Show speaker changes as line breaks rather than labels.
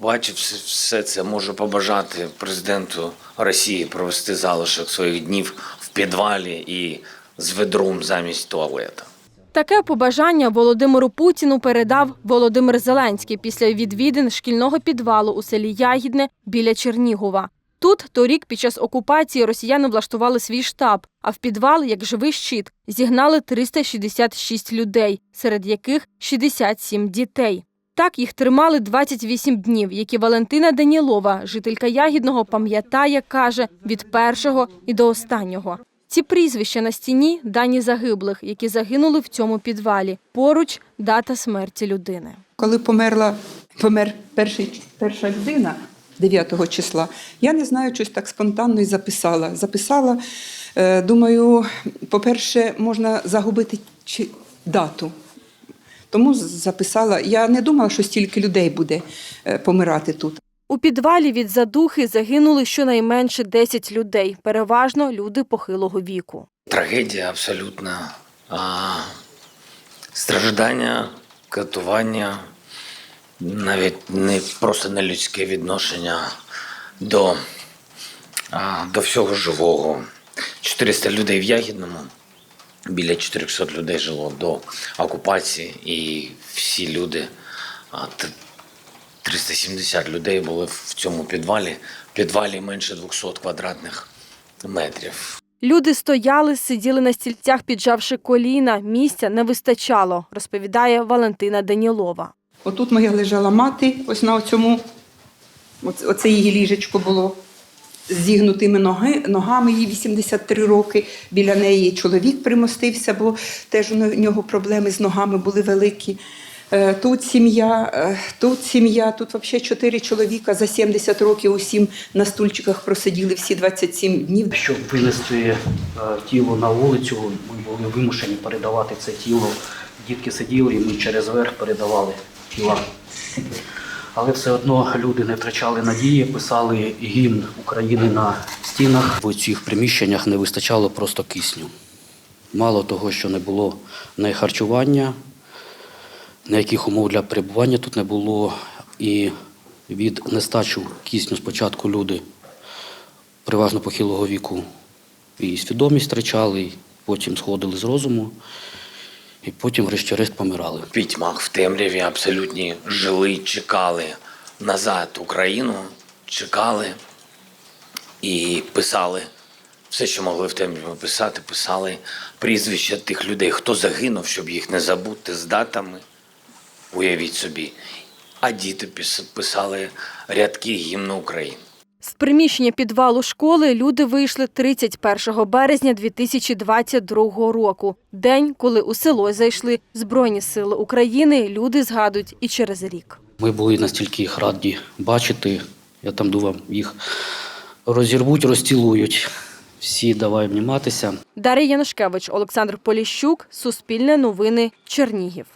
побачив все- все це, можу побажати президенту Росії провести залишок своїх днів в підвалі і з ведром замість туалета.
Таке побажання Володимиру Путіну передав Володимир Зеленський після відвідин шкільного підвалу у селі Ягідне біля Чернігова. Тут торік під час окупації росіяни влаштували свій штаб, а в підвал, як живий щит, зігнали 366 людей, серед яких 67 дітей. Так їх тримали 28 днів, які Валентина Данілова, жителька Ягідного, пам'ятає, каже, від першого і до останнього. Ці прізвища на стіні дані загиблих, які загинули в цьому підвалі. Поруч дата смерті людини.
Коли померла, помер перший, перша людина 9 числа, я не знаю, щось так спонтанно і записала. Записала, е, думаю, по-перше, можна загубити дату. Тому записала. Я не думала, що стільки людей буде е, помирати тут.
У підвалі від задухи загинули щонайменше 10 людей, переважно люди похилого віку.
Трагедія абсолютна. А, страждання, катування, навіть не просто нелюдське відношення до, а, до всього живого. 400 людей в Ягідному, біля 400 людей жило до окупації, і всі люди, а, т- 370 людей були в цьому підвалі. В підвалі менше 200 квадратних метрів.
Люди стояли, сиділи на стільцях, піджавши коліна. Місця не вистачало, розповідає Валентина Данілова.
Отут моя лежала мати, ось на цьому, оце її ліжечко було зігнутими ноги, ногами, їй 83 роки. Біля неї чоловік примостився, бо теж у нього проблеми з ногами були великі. Е, Тут сім'я, е, тут сім'я, тут взагалі чотири чоловіка за 70 років усім на стульчиках просиділи всі 27 днів.
Щоб винести е, тіло на вулицю, ми були вимушені передавати це тіло. Дітки сиділи, і ми через верх передавали тіла. Але все одно люди не втрачали надії, писали гімн України на стінах. В цих приміщеннях не вистачало просто кисню. Мало того, що не було не харчування, ніяких умов для перебування тут не було. І від нестачу кисню спочатку люди переважно похилого віку і свідомість втрачали, потім сходили з розуму, і потім, врешті-решт, помирали.
в пітьмах, в темряві абсолютні жили, чекали назад Україну, чекали і писали все, що могли в темряві писати, писали прізвища тих людей, хто загинув, щоб їх не забути з датами. Уявіть собі. А діти пис- писали рядки гімну України.
З приміщення підвалу школи люди вийшли 31 березня 2022 року. День, коли у село зайшли Збройні сили України, люди згадують і через рік.
Ми були настільки їх раді бачити. Я там думав, їх розірвуть, розцілують. Всі давай обніматися.
Дар'я Янушкевич, Олександр Поліщук, Суспільне новини, Чернігів.